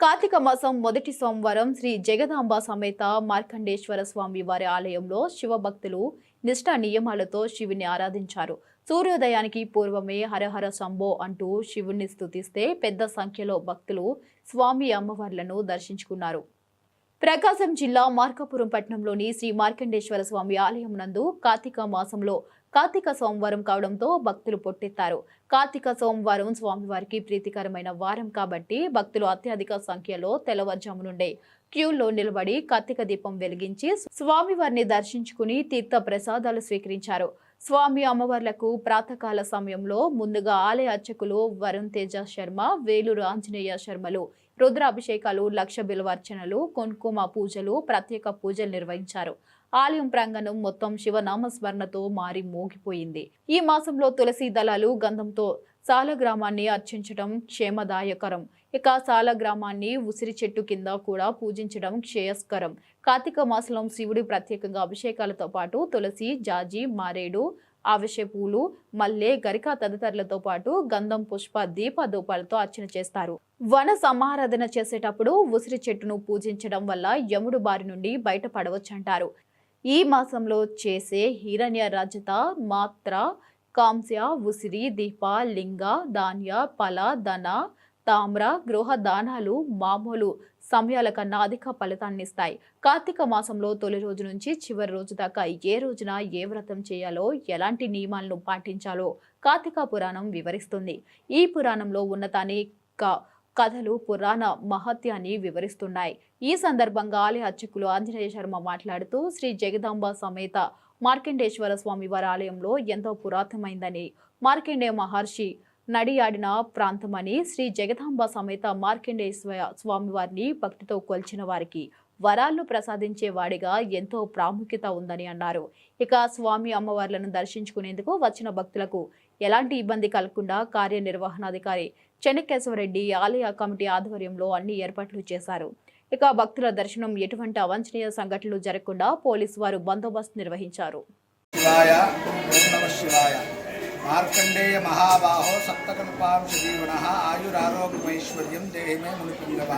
కార్తీక మాసం మొదటి సోమవారం శ్రీ జగదాంబ సమేత మార్కండేశ్వర స్వామి వారి ఆలయంలో శివభక్తులు నిష్ఠా నియమాలతో శివుని ఆరాధించారు. సూర్యోదయానికి పూర్వమే హరహర శంభో అంటూ శివుణ్ణి స్థుతిస్తే పెద్ద సంఖ్యలో భక్తులు స్వామి అమ్మవార్లను దర్శించుకున్నారు. ప్రకాశం జిల్లా మార్కాపురం పట్టణంలోని శ్రీ మార్కండేశ్వర స్వామి ఆలయం నందు కార్తీక మాసంలో కార్తీక సోమవారం కావడంతో భక్తులు పొట్టెత్తారు. కార్తీక సోమవారం స్వామివారికి ప్రీతికరమైన వారం కాబట్టి భక్తులు అత్యధిక సంఖ్యలో తెల్లవారుజాము నుండే క్యూలో నిలబడి కార్తీక దీపం వెలిగించి స్వామివారిని దర్శించుకుని తీర్థ ప్రసాదాలు స్వీకరించారు. స్వామి అమ్మవార్లకు ప్రాతకాల సమయంలో ముందుగా ఆలయ అర్చకులు వరుణ్ తేజ శర్మ వేలూరు ఆంజనేయ శర్మలు రుద్రాభిషేకాలు లక్ష బిల్వార్చనలు కుంకుమ పూజలు ప్రత్యేక పూజలు నిర్వహించారు. ఆలయం ప్రాంగణం మొత్తం శివనామస్మరణతో మారి మోగిపోయింది. ఈ మాసంలో తులసి దళాలు గంధంతో సాల గ్రామాన్ని అర్చించడం క్షేమదాయకరం. ఇక సాల గ్రామాన్ని ఉసిరి చెట్టు కింద కూడా పూజించడం క్షేయస్కరం. కార్తీక మాసంలో శివుడి ప్రత్యేకంగా అభిషేకాలతో పాటు తులసి జాజి మారేడు ఆవశ్య పూలు మల్లె గరిక తదితరులతో పాటు గంధం పుష్ప దీప ధూపాలతో అర్చన చేస్తారు. వన సమారాధన చేసేటప్పుడు ఉసిరి చెట్టును పూజించడం వల్ల యముడు బారి నుండి బయటపడవచ్చంటారు. ఈ మాసంలో చేసే హిరణ్య రజత మాత్ర కాంస్య ఉసిరి దీప లింగ ధాన్య పల ధన తామ్ర గృహ దానాలు మామూలు సమయాల కన్నా అధిక ఫలితాన్ని ఇస్తాయి. కార్తీక మాసంలో తొలి రోజు నుంచి చివరి రోజు దాకా ఏ రోజున ఏ వ్రతం చేయాలో ఎలాంటి నియమాలను పాటించాలో కార్తీక పురాణం వివరిస్తుంది. ఈ పురాణంలో ఉన్నత అనేక కథలు పురాణ మహత్యాన్ని వివరిస్తున్నాయి. ఈ సందర్భంగా ఆలయ అర్చకులు ఆంజనేయ శర్మ మాట్లాడుతూ శ్రీ జగదాంబ సమేత మార్కండేశ్వర స్వామి వారి ఆలయంలో ఎంతో పురాతనమైందని మార్కండే మహర్షి నడియాడిన ప్రాంతమని శ్రీ జగదాంబ సమేత మార్కండేశ్వర స్వామివారిని భక్తితో కొల్చిన వారికి వరాలను ప్రసాదించే వాడిగా ఎంతో ప్రాముఖ్యత ఉందని అన్నారు. ఇక స్వామి అమ్మవార్లను దర్శించుకునేందుకు వచ్చిన భక్తులకు ఎలాంటి ఇబ్బంది కలగకుండా కార్యనిర్వహణాధికారి చెన్నకేశవరెడ్డి ఆలయ కమిటీ ఆధ్వర్యంలో అన్ని ఏర్పాట్లు చేశారు. ఇక భక్తుల దర్శనం ఎటువంటి అవాంఛనీయ సంఘటనలు జరగకుండా పోలీసు వారు బందోబస్తు నిర్వహించారు. శివాయ ఓం నమ శివాయ. మార్కండేయ మహాబాహో సప్తకల్పాంశజీవన ఆయురారోగ్యమైశ్వర్యం దేహమే మునిపింగవ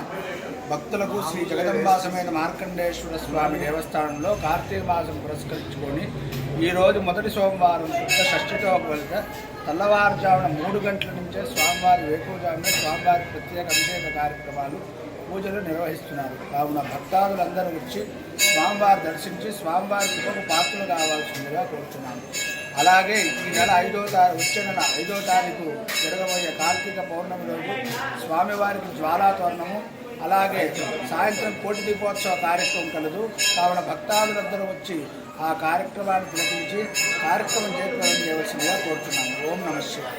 భక్తులకు శ్రీ జగదంబాసమైన మార్కండేశ్వర స్వామి దేవస్థానంలో కార్తీక మాసం పురస్కరించుకొని ఈరోజు మొదటి సోమవారం శుద్ధ షష్ఠితో కలిత తెల్లవారుజామున మూడు గంటల నుంచే స్వామివారి వేకువజామున స్వామివారి ప్రత్యేక అభిషేక కార్యక్రమాలు పూజలు నిర్వహిస్తున్నారు. కావున భక్తాదులందరూ వచ్చి స్వామివారు దర్శించి స్వామివారి కృపకు పాత్రలు కావాల్సిందిగా కోరుతున్నాను అలాగే ఈ నెల ఐదో తారీఖు వచ్చే నెల ఐదో తారీఖు జరగబోయే కార్తీక పౌర్ణమి రోజు స్వామివారికి జ్వాలాతోరణము అలాగే సాయంత్రం కోటి దీపోత్సవ కార్యక్రమం కలదు. కావున భక్తాదులందరూ వచ్చి ఆ కార్యక్రమాన్ని తిలకించి కార్యక్రమం జయప్రదం చేయవలసిందిగా కోరుతున్నాను ఓం నమ శివాయ.